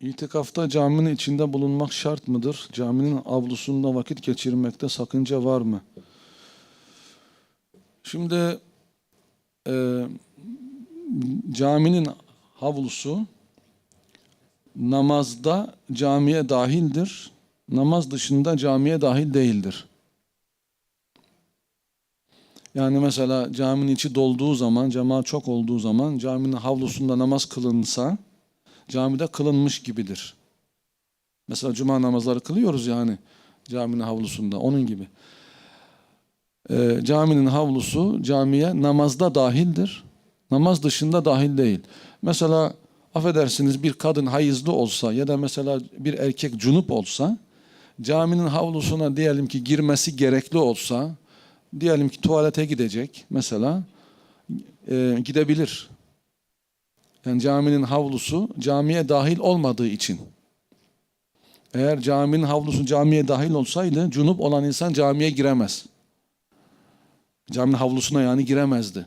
İtikafta caminin içinde bulunmak şart mıdır? Caminin avlusunda vakit geçirmekte sakınca var mı? Şimdi e, caminin havlusu namazda camiye dahildir. Namaz dışında camiye dahil değildir. Yani mesela caminin içi dolduğu zaman, cemaat çok olduğu zaman caminin havlusunda namaz kılınsa camide kılınmış gibidir. Mesela cuma namazları kılıyoruz yani caminin havlusunda onun gibi. Ee, caminin havlusu camiye namazda dahildir. Namaz dışında dahil değil. Mesela affedersiniz bir kadın hayızlı olsa ya da mesela bir erkek cunup olsa caminin havlusuna diyelim ki girmesi gerekli olsa diyelim ki tuvalete gidecek mesela e, gidebilir. Yani caminin havlusu camiye dahil olmadığı için. Eğer caminin havlusu camiye dahil olsaydı cunup olan insan camiye giremez. Caminin havlusuna yani giremezdi.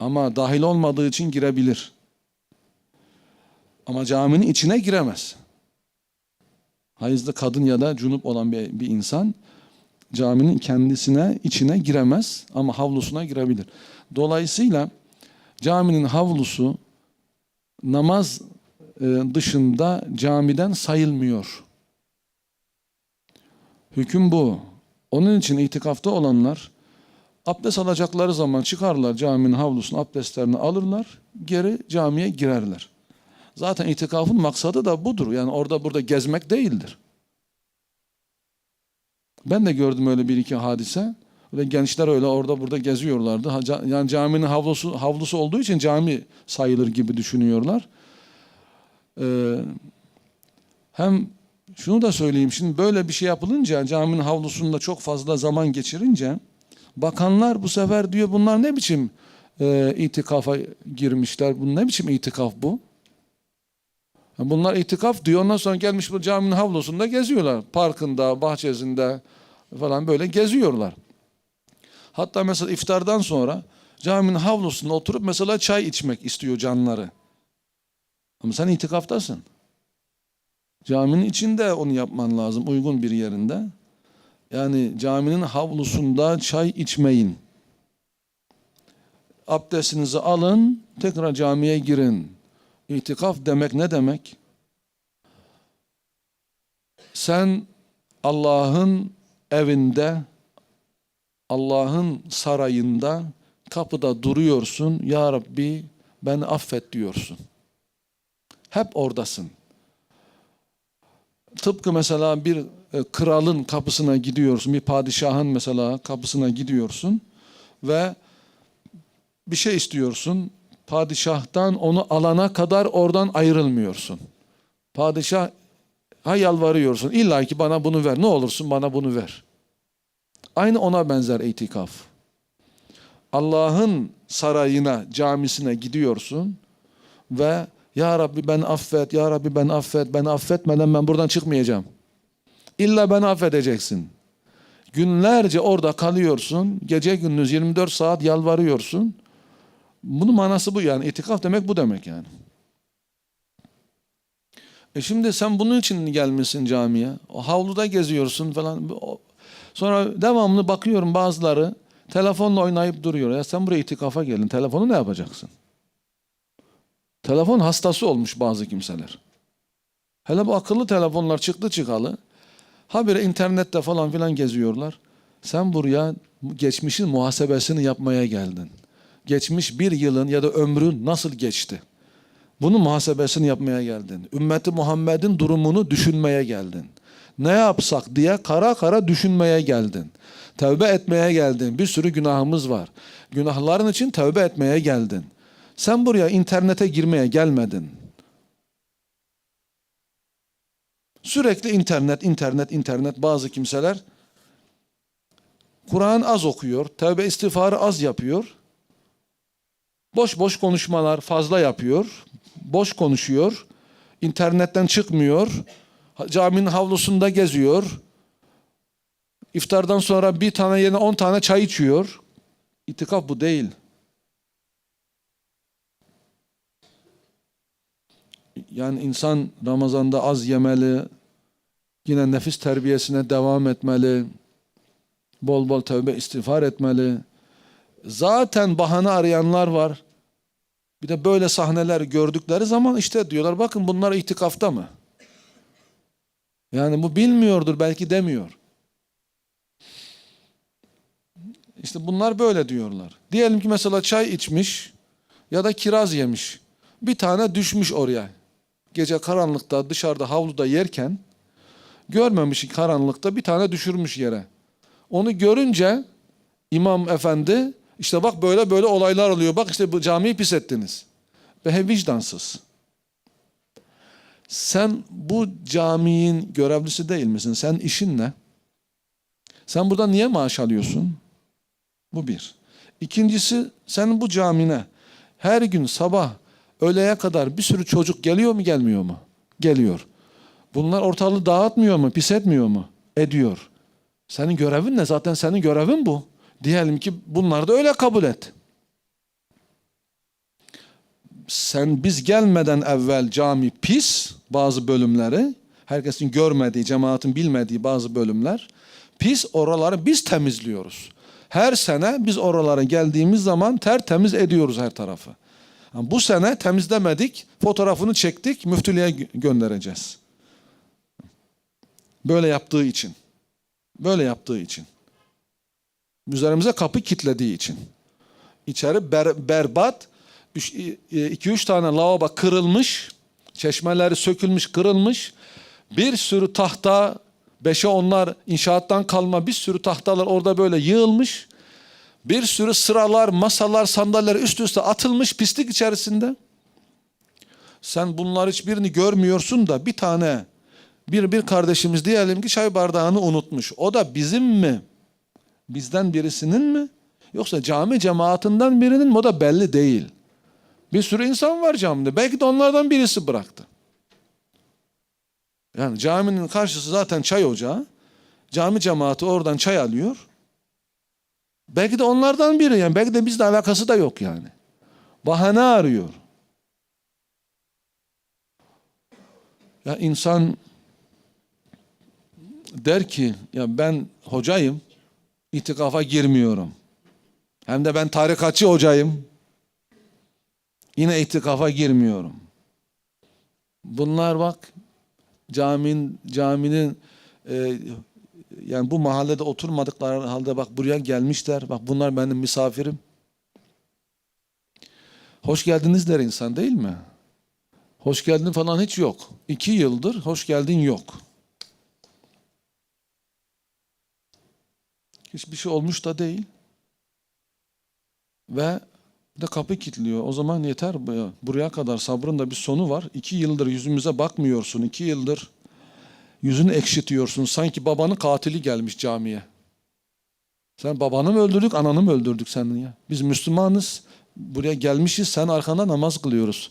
Ama dahil olmadığı için girebilir. Ama caminin içine giremez. Hayızlı kadın ya da cunup olan bir, bir insan caminin kendisine, içine giremez ama havlusuna girebilir. Dolayısıyla caminin havlusu namaz e, dışında camiden sayılmıyor. Hüküm bu. Onun için itikafta olanlar abdest alacakları zaman çıkarlar caminin havlusunu, abdestlerini alırlar, geri camiye girerler. Zaten itikafın maksadı da budur. Yani orada burada gezmek değildir. Ben de gördüm öyle bir iki hadise. Ve gençler öyle orada burada geziyorlardı. Yani caminin havlusu, havlusu olduğu için cami sayılır gibi düşünüyorlar. Ee, hem şunu da söyleyeyim. Şimdi böyle bir şey yapılınca caminin havlusunda çok fazla zaman geçirince bakanlar bu sefer diyor bunlar ne biçim e, itikafa girmişler. Bu ne biçim itikaf bu? Bunlar itikaf diyor. Ondan sonra gelmiş bu caminin havlusunda geziyorlar. Parkında, bahçesinde falan böyle geziyorlar. Hatta mesela iftardan sonra caminin havlusunda oturup mesela çay içmek istiyor canları. Ama sen itikaftasın. Caminin içinde onu yapman lazım uygun bir yerinde. Yani caminin havlusunda çay içmeyin. Abdestinizi alın, tekrar camiye girin. İtikaf demek ne demek? Sen Allah'ın evinde, Allah'ın sarayında, kapıda duruyorsun. Ya Rabbi beni affet diyorsun. Hep oradasın. Tıpkı mesela bir e, kralın kapısına gidiyorsun, bir padişahın mesela kapısına gidiyorsun ve bir şey istiyorsun. Padişahtan onu alana kadar oradan ayrılmıyorsun. Padişah ha yalvarıyorsun. İlla ki bana bunu ver. Ne olursun bana bunu ver. Aynı ona benzer itikaf. Allah'ın sarayına, camisine gidiyorsun ve Ya Rabbi ben affet, Ya Rabbi ben affet, ben affetmeden ben buradan çıkmayacağım. İlla beni affedeceksin. Günlerce orada kalıyorsun, gece gündüz 24 saat yalvarıyorsun. Bunun manası bu yani. İtikaf demek bu demek yani. E şimdi sen bunun için gelmişsin camiye. O havluda geziyorsun falan. Sonra devamlı bakıyorum bazıları telefonla oynayıp duruyor. Ya sen buraya itikafa gelin. Telefonu ne yapacaksın? Telefon hastası olmuş bazı kimseler. Hele bu akıllı telefonlar çıktı çıkalı. Habire internette falan filan geziyorlar. Sen buraya geçmişin muhasebesini yapmaya geldin. Geçmiş bir yılın ya da ömrün nasıl geçti? Bunun muhasebesini yapmaya geldin. Ümmeti Muhammed'in durumunu düşünmeye geldin. Ne yapsak diye kara kara düşünmeye geldin. Tevbe etmeye geldin. Bir sürü günahımız var. Günahların için tevbe etmeye geldin. Sen buraya internete girmeye gelmedin. Sürekli internet, internet, internet bazı kimseler Kur'an az okuyor, tevbe istiğfarı az yapıyor. Boş boş konuşmalar fazla yapıyor. Boş konuşuyor. internetten çıkmıyor. Caminin havlusunda geziyor. İftardan sonra bir tane yerine on tane çay içiyor. İtikaf bu değil. Yani insan Ramazan'da az yemeli, yine nefis terbiyesine devam etmeli, bol bol tövbe istiğfar etmeli. Zaten bahane arayanlar var. Bir de böyle sahneler gördükleri zaman işte diyorlar bakın bunlar itikafta mı? Yani bu bilmiyordur belki demiyor. İşte bunlar böyle diyorlar. Diyelim ki mesela çay içmiş ya da kiraz yemiş. Bir tane düşmüş oraya. Gece karanlıkta dışarıda havluda yerken görmemiş karanlıkta bir tane düşürmüş yere. Onu görünce imam efendi işte bak böyle böyle olaylar oluyor. Bak işte bu camiyi pis ettiniz. Ve vicdansız. Sen bu caminin görevlisi değil misin? Sen işin ne? Sen burada niye maaş alıyorsun? Bu bir. İkincisi sen bu camine her gün sabah öğleye kadar bir sürü çocuk geliyor mu gelmiyor mu? Geliyor. Bunlar ortalığı dağıtmıyor mu? Pis etmiyor mu? Ediyor. Senin görevin ne? Zaten senin görevin bu. Diyelim ki bunları da öyle kabul et. Sen biz gelmeden evvel cami pis bazı bölümleri, herkesin görmediği, cemaatin bilmediği bazı bölümler pis oraları biz temizliyoruz. Her sene biz oralara geldiğimiz zaman tertemiz ediyoruz her tarafı. Yani bu sene temizlemedik, fotoğrafını çektik, müftülüğe gö- göndereceğiz. Böyle yaptığı için. Böyle yaptığı için. Üzerimize kapı kilitlediği için. İçeri ber- berbat, 2-3 tane lavabo kırılmış, çeşmeleri sökülmüş, kırılmış. Bir sürü tahta, beşe onlar inşaattan kalma bir sürü tahtalar orada böyle yığılmış. Bir sürü sıralar, masalar, sandalyeler üst üste atılmış pislik içerisinde. Sen bunlar hiçbirini görmüyorsun da bir tane bir bir kardeşimiz diyelim ki çay bardağını unutmuş. O da bizim mi? Bizden birisinin mi? Yoksa cami cemaatinden birinin mi? O da belli değil. Bir sürü insan var camide. Belki de onlardan birisi bıraktı. Yani caminin karşısı zaten çay ocağı. Cami cemaati oradan çay alıyor. Belki de onlardan biri yani. Belki de bizle alakası da yok yani. Bahane arıyor. Ya insan der ki ya ben hocayım itikafa girmiyorum. Hem de ben tarikatçı hocayım. Yine itikafa girmiyorum. Bunlar bak caminin caminin e, yani bu mahallede oturmadıkları halde bak buraya gelmişler. Bak bunlar benim misafirim. Hoş geldiniz der insan değil mi? Hoş geldin falan hiç yok. İki yıldır hoş geldin yok. Hiçbir şey olmuş da değil. Ve bir de kapı kilitliyor. O zaman yeter. bu- Buraya kadar sabrın da bir sonu var. İki yıldır yüzümüze bakmıyorsun. iki yıldır yüzünü ekşitiyorsun. Sanki babanın katili gelmiş camiye. Sen babanı mı öldürdük, ananı mı öldürdük senin ya? Biz Müslümanız. Buraya gelmişiz. Sen arkanda namaz kılıyoruz.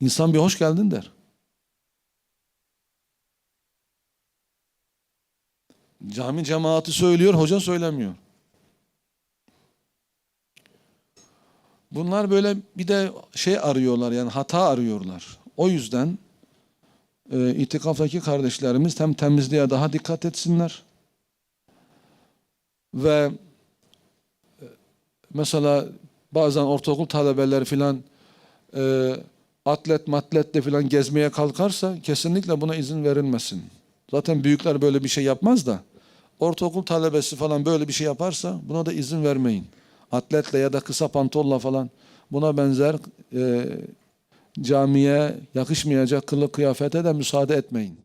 İnsan bir hoş geldin der. Cami cemaati söylüyor, hoca söylemiyor. Bunlar böyle bir de şey arıyorlar yani hata arıyorlar. O yüzden e, itikaftaki kardeşlerimiz hem temizliğe daha dikkat etsinler. Ve e, mesela bazen ortaokul talebeleri filan e, atlet matletle filan gezmeye kalkarsa kesinlikle buna izin verilmesin. Zaten büyükler böyle bir şey yapmaz da ortaokul talebesi falan böyle bir şey yaparsa buna da izin vermeyin. Atletle ya da kısa pantolla falan buna benzer e, camiye yakışmayacak kılık kıyafete de müsaade etmeyin.